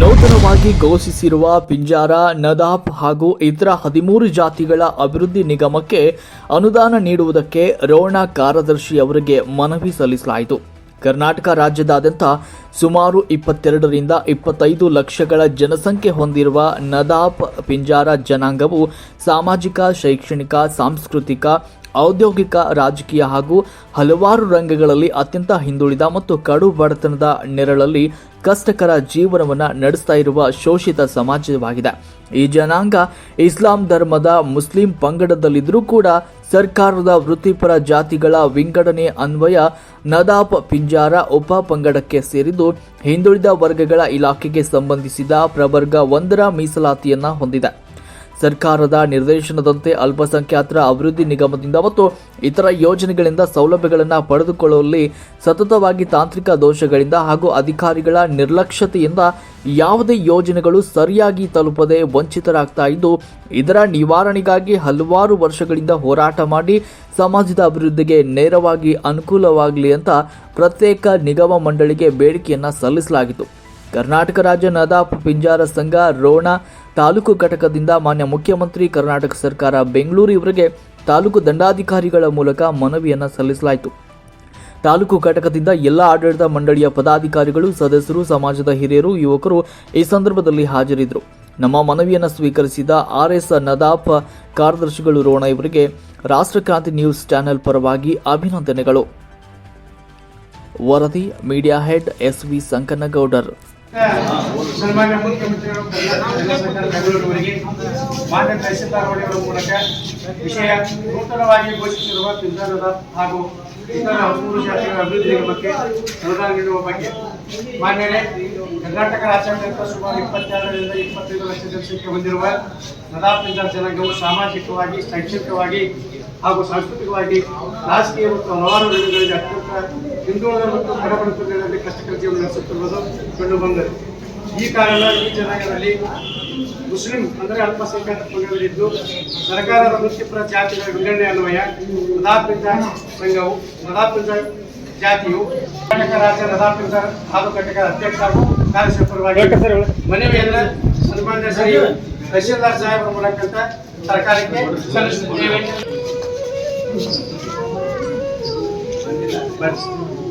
ನೂತನವಾಗಿ ಘೋಷಿಸಿರುವ ಪಿಂಜಾರ ನದಾಪ್ ಹಾಗೂ ಇತರ ಹದಿಮೂರು ಜಾತಿಗಳ ಅಭಿವೃದ್ಧಿ ನಿಗಮಕ್ಕೆ ಅನುದಾನ ನೀಡುವುದಕ್ಕೆ ರೋಣ ಕಾರ್ಯದರ್ಶಿ ಅವರಿಗೆ ಮನವಿ ಸಲ್ಲಿಸಲಾಯಿತು. ಕರ್ನಾಟಕ ರಾಜ್ಯದಾದ್ಯಂತ ಸುಮಾರು ಇಪ್ಪತ್ತೆರಡರಿಂದ ಇಪ್ಪತ್ತೈದು ಲಕ್ಷಗಳ ಜನಸಂಖ್ಯೆ ಹೊಂದಿರುವ ನದಾಪ್ ಪಿಂಜಾರ ಜನಾಂಗವು ಸಾಮಾಜಿಕ, ಶೈಕ್ಷಣಿಕ, ಸಾಂಸ್ಕೃತಿಕ ಔದ್ಯೋಗಿಕ, ರಾಜಕೀಯ ಹಾಗೂ ಹಲವಾರು ರಂಗಗಳಲ್ಲಿ ಅತ್ಯಂತ ಹಿಂದುಳಿದ ಮತ್ತು ಕಡು ಬಡತನದ ನೆರಳಲ್ಲಿ ಕಷ್ಟಕರ ಜೀವನವನ್ನು ನಡೆಸ್ತಾ ಇರುವ ಶೋಷಿತ ಸಮಾಜವಾಗಿದೆ. ಈ ಜನಾಂಗ ಇಸ್ಲಾಂ ಧರ್ಮದ ಮುಸ್ಲಿಂ ಪಂಗಡದಲ್ಲಿದ್ದರೂ ಕೂಡ ಸರ್ಕಾರದ ವೃತ್ತಿಪರ ಜಾತಿಗಳ ವಿಂಗಡಣೆ ಅನ್ವಯ ನದಾಪ್ ಪಿಂಜಾರ ಉಪ ಪಂಗಡಕ್ಕೆ ಸೇರಿದ್ದು ಹಿಂದುಳಿದ ವರ್ಗಗಳ ಇಲಾಖೆಗೆ ಸಂಬಂಧಿಸಿದ ಪ್ರವರ್ಗ ಒಂದರ ಮೀಸಲಾತಿಯನ್ನ ಹೊಂದಿದೆ. ಸರ್ಕಾರದ ನಿರ್ದೇಶನದಂತೆ ಅಲ್ಪಸಂಖ್ಯಾತರ ಅಭಿವೃದ್ಧಿ ನಿಗಮದಿಂದ ಮತ್ತು ಇತರ ಯೋಜನೆಗಳಿಂದ ಸೌಲಭ್ಯಗಳನ್ನು ಪಡೆದುಕೊಳ್ಳುವಲ್ಲಿ ಸತತವಾಗಿ ತಾಂತ್ರಿಕ ದೋಷಗಳಿಂದ ಹಾಗೂ ಅಧಿಕಾರಿಗಳ ನಿರ್ಲಕ್ಷ್ಯತೆಯಿಂದ ಯಾವುದೇ ಯೋಜನೆಗಳು ಸರಿಯಾಗಿ ತಲುಪದೆ ವಂಚಿತರಾಗ್ತಾ ಇದ್ದು, ಇದರ ನಿವಾರಣೆಗಾಗಿ ಹಲವಾರು ವರ್ಷಗಳಿಂದ ಹೋರಾಟ ಮಾಡಿ ಸಮಾಜದ ಅಭಿವೃದ್ಧಿಗೆ ನೇರವಾಗಿ ಅನುಕೂಲವಾಗಲಿ ಅಂತ ಪ್ರತ್ಯೇಕ ನಿಗಮ ಮಂಡಳಿಗೆ ಬೇಡಿಕೆಯನ್ನು ಸಲ್ಲಿಸಲಾಗಿತ್ತು. ಕರ್ನಾಟಕ ರಾಜ್ಯ ನದಾಫ್ ಪಿಂಜಾರ ಸಂಘ, ರೋಣ ತಾಲೂಕು ಘಟಕದಿಂದ ಮಾನ್ಯ ಮುಖ್ಯಮಂತ್ರಿ ಕರ್ನಾಟಕ ಸರ್ಕಾರ ಬೆಂಗಳೂರು ಇವರಿಗೆ ತಾಲೂಕು ದಂಡಾಧಿಕಾರಿಗಳ ಮೂಲಕ ಮನವಿಯನ್ನು ಸಲ್ಲಿಸಲಾಯಿತು. ತಾಲೂಕು ಘಟಕದಿಂದ ಎಲ್ಲ ಆಡಳಿತ ಮಂಡಳಿಯ ಪದಾಧಿಕಾರಿಗಳು, ಸದಸ್ಯರು, ಸಮಾಜದ ಹಿರಿಯರು, ಯುವಕರು ಈ ಸಂದರ್ಭದಲ್ಲಿ ಹಾಜರಿದ್ದರು. ನಮ್ಮ ಮನವಿಯನ್ನು ಸ್ವೀಕರಿಸಿದ ಆರ್ ಎಸ್ ನದಾಫ್ ಕಾರ್ಯದರ್ಶಿಗಳು ರೋಣ ಇವರಿಗೆ ರಾಷ್ಟ್ರಕ್ರಾಂತಿ ನ್ಯೂಸ್ ಚಾನೆಲ್ ಪರವಾಗಿ ಅಭಿನಂದನೆಗಳು. ವರದಿ, media head S V Sankanagoudar. ಸನ್ಮಾನ್ಯ ಮುಖ್ಯಮಂತ್ರಿಗಳು ಕರ್ನಾಟಕ ಸರ್ಕಾರ ಮಾನ್ಯ ತಹಸೀಲ್ದಾರ್ ಅವರ ಮೂಲಕ ವಿಷಯ ನೂತನವಾಗಿ ಘೋಷಿಸಿರುವ ಪಿಂಜಾರದ ಹಾಗೂ ಇತರ ಹದಿಮೂರು ಶಾಸಕರ ಅಭಿವೃದ್ಧಿಯ ಬಗ್ಗೆ ಅನುದಾನ ನೀಡುವ ಬಗ್ಗೆ ಮಾನ್ಯರೇ ಕರ್ನಾಟಕ ರಾಜ್ಯಾದ್ಯಂತ ಸುಮಾರು ಇಪ್ಪತ್ತೆರಡರಿಂದ ಇಪ್ಪತ್ತೈದು ಲಕ್ಷ ಜನಸಂಖ್ಯೆ ಹೊಂದಿರುವ ನದಾ ಪಿಂಜಾರ್ ಜನಾಂಗವು ಸಾಮಾಜಿಕವಾಗಿ, ಶೈಕ್ಷಣಿಕವಾಗಿ ಹಾಗೂ ಸಾಂಸ್ಕೃತಿಕವಾಗಿ ರಾಜಕೀಯ ಮತ್ತು ಹಲವಾರು ರಂಗಗಳಲ್ಲಿ ಅತ್ಯಂತ ಹಿಂದುಳಿದ ಮತ್ತು ಕಡಬಡತನದಲ್ಲಿ ಕಷ್ಟಕರ ಜೀವನ ನಡೆಸುತ್ತಿರುವುದು ಕಂಡು ಬಂದರು ಈ ಕಾರಣ ಈ ಜನಾಂಗದಲ್ಲಿ ಮುಸ್ಲಿಂ ಅಂದರೆ ಅಲ್ಪಸಂಖ್ಯಾತ ಪಂಗಡದಲ್ಲಿದ್ದು ಸರ್ಕಾರದ ವೃತ್ತಿಪರ ಜಾತಿಗಳ ವಿಂಗಡಣೆ ಅನ್ವಯ ನದಾಪಿಂದ ಸಂಘವು ನದಾಪಿಂದ ಜಾತಿಯು ಕರ್ನಾಟಕ ರಾಜ್ಯ ನದಾಪಿಂದ ಹಾಗೂ ಘಟಕ ಅಧ್ಯಕ್ಷ ಹಾಗೂ ಕಾರ್ಯಸರ್ಪರವಾಗಿ ಮನವಿಯನ್ನ ಸನ್ಮಾನ್ಯ ಸರಿ ತಹಶೀಲ್ದಾರ್ ಸಾಹೇಬರ ಮೂಲಕ ಸರ್ಕಾರಕ್ಕೆ ಸಲ್ಲಿಸುತ್ತೇವೆ. Bueno.